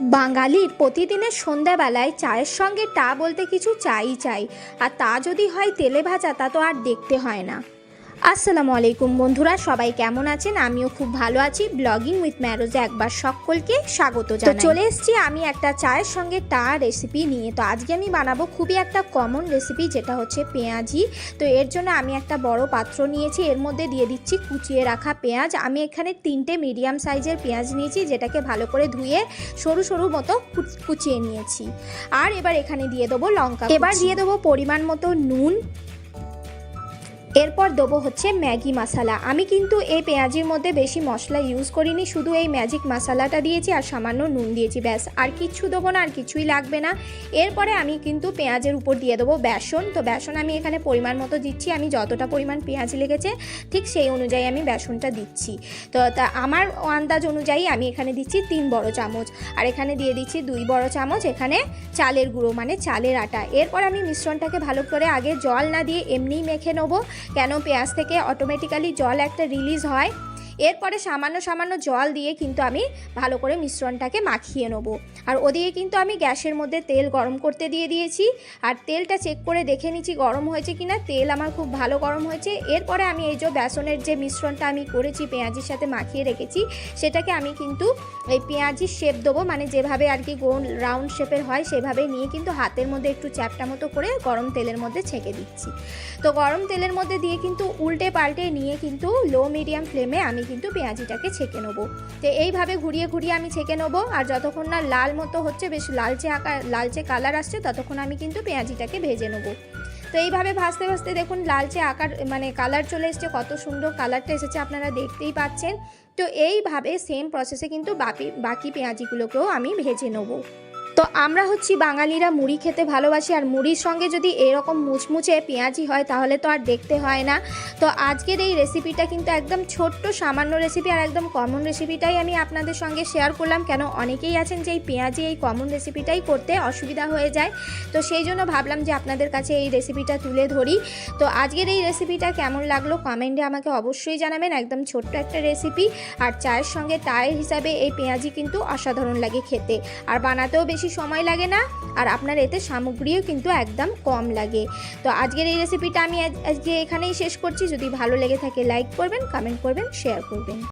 বাঙালির প্রতিদিনের সন্ধ্যাবেলায় চায়ের সঙ্গে টা বলতে কিছু চাই চাই আর তা যদি হয় তেলে ভাজা তা তো আর দেখতে হয় না। আসসালামু আলাইকুম বন্ধুরা সবাই কেমন আছেন? আমিও খুব ভালো আছি। ব্লগিং উইথ ম্যারোজে একবার সকলকে স্বাগত জানাই। চলে এসেছি আমি একটা চায়ের সঙ্গে টা রেসিপি নিয়ে। তো আজকে আমি বানাবো খুবই একটা কমন রেসিপি যেটা হচ্ছে পেঁয়াজি। তো এর জন্য আমি একটা বড় পাত্র নিয়েছি। এর মধ্যে দিয়ে দিচ্ছি কুচিয়ে রাখা পেঁয়াজ। আমি এখানে তিনটে মিডিয়াম সাইজের পেঁয়াজ নিয়েছি যেটাকে ভালো করে ধুয়ে সরু সরু মতো কুচিয়ে নিয়েছি। আর এবার এখানে দিয়ে দেবো লঙ্কা এবার দিয়ে দেবো পরিমাণ মতো নুন এরপর দেবো হচ্ছে ম্যাগি মশলা। আমি কিন্তু এই পেঁয়াজির মধ্যে বেশি মশলা ইউজ করিনি, শুধু এই ম্যাজিক মশলাটা দিয়েছি আর সামান্য নুন দিয়েছি, ব্যাস। আর কিচ্ছু দেবো না, আর কিছুই লাগবে না। এরপরে আমি কিন্তু পেঁয়াজের উপর দিয়ে দেবো বেসন। তো বেসন আমি এখানে পরিমাণ মতো দিচ্ছি, আমি যতটা পরিমাণ পেঁয়াজ লেগেছে, ঠিক সেই অনুযায়ী আমি বেসনটা দিচ্ছি। তো তা আমার আন্দাজ অনুযায়ী আমি এখানে দিচ্ছি তিন বড় চামচ। আর এখানে দিয়ে দিচ্ছি দুই বড় চামচ এখানে চালের গুঁড়ো মানে চালের আটা। এরপর আমি মিশ্রণটাকে ভালো করে আগে জল না দিয়ে এমনিই মেখে নেব। কেন পেঁয়াজ থেকে অটোমেটিক্যালি জল একটা রিলিজ হয়? এরপরে সামান্য সামান্য জল দিয়ে কিন্তু আমি ভালো করে মিশ্রণটাকে মাখিয়ে নেব। আর ওদিকে কিন্তু আমি গ্যাসের মধ্যে তেল গরম করতে দিয়ে দিয়েছি। আর তেলটা চেক করে দেখে নিচ্ছি গরম হয়েছে কি না তেল আমার খুব ভালো গরম হয়েছে। এরপরে আমি এই যে বেসনের যে মিশ্রণটা আমি করেছি, পেঁয়াজির সাথে মাখিয়ে রেখেছি, সেটাকে আমি কিন্তু এই পেঁয়াজির শেপ দেবো। মানে যেভাবে আর কি গোল রাউন্ড শেপের হয়, সেভাবে নিয়ে কিন্তু হাতের মধ্যে একটু চ্যাপটা মতো করে গরম তেলের মধ্যে ছেঁকে দিচ্ছি। তো গরম তেলের মধ্যে দিয়ে কিন্তু উল্টে পাল্টে নিয়ে কিন্তু লো মিডিয়াম ফ্লেমে আমি কিন্তু পেঁয়াজিটাকে ছেঁকে নেব। তো এইভাবে ঘুরিয়ে ঘুরিয়ে আমি ছেঁকে নেব, আর যতক্ষণ না লাল মতো হচ্ছে, বেশ লালচে আকার লালচে কালার আসছে, ততক্ষণ আমি কিন্তু পেঁয়াজিটাকে ভেজে নেব। তো এইভাবে ভাজতে ভাজতে দেখুন লালচে আকার মানে কালার চলে এসছে, কত সুন্দর কালারটা এসেছে, আপনারা দেখতেই পাচ্ছেন। তো এইভাবে সেম প্রসেসে কিন্তু বাকি বাকি পেঁয়াজিগুলোকেও আমি ভেজে নেব। তো আমরা হচ্ছি বাঙালিরা মুড়ি খেতে ভালোবাসি, আর মুড়ির সঙ্গে যদি এরকম মুচমুচে পেঁয়াজি হয় তাহলে তো আর দেখতে হয় না। তো আজকের এই রেসিপিটা কিন্তু একদম ছোট্ট, সামান্য রেসিপি আর একদম কমন রেসিপিটাই আমি আপনাদের সঙ্গে শেয়ার করলাম। কেন অনেকেই আছেন যে এই পেঁয়াজি, এই কমন রেসিপিটাই করতে অসুবিধা হয়ে যায়। তো সেই জন্য ভাবলাম যে আপনাদের কাছে এই রেসিপিটা তুলে ধরি। তো আজকের এই রেসিপিটা কেমন লাগল কমেন্টে আমাকে অবশ্যই জানাবেন, একদম ছোট্ট একটা রেসিপি আর চায়ের সঙ্গে টায়ের হিসাবে এই পেঁয়াজি কিন্তু অসাধারণ লাগে খেতে। আর বানাতেও বেশি সময় লাগে না আর আপনার এতে সামগ্রীও কিন্তু একদম কম লাগে। তো আজকের এই রেসিপিটা আমি আজ- আজকে এখানেই শেষ করছি। যদি ভালো লেগে থাকে লাইক করবেন কমেন্ট করবেন শেয়ার করবেন।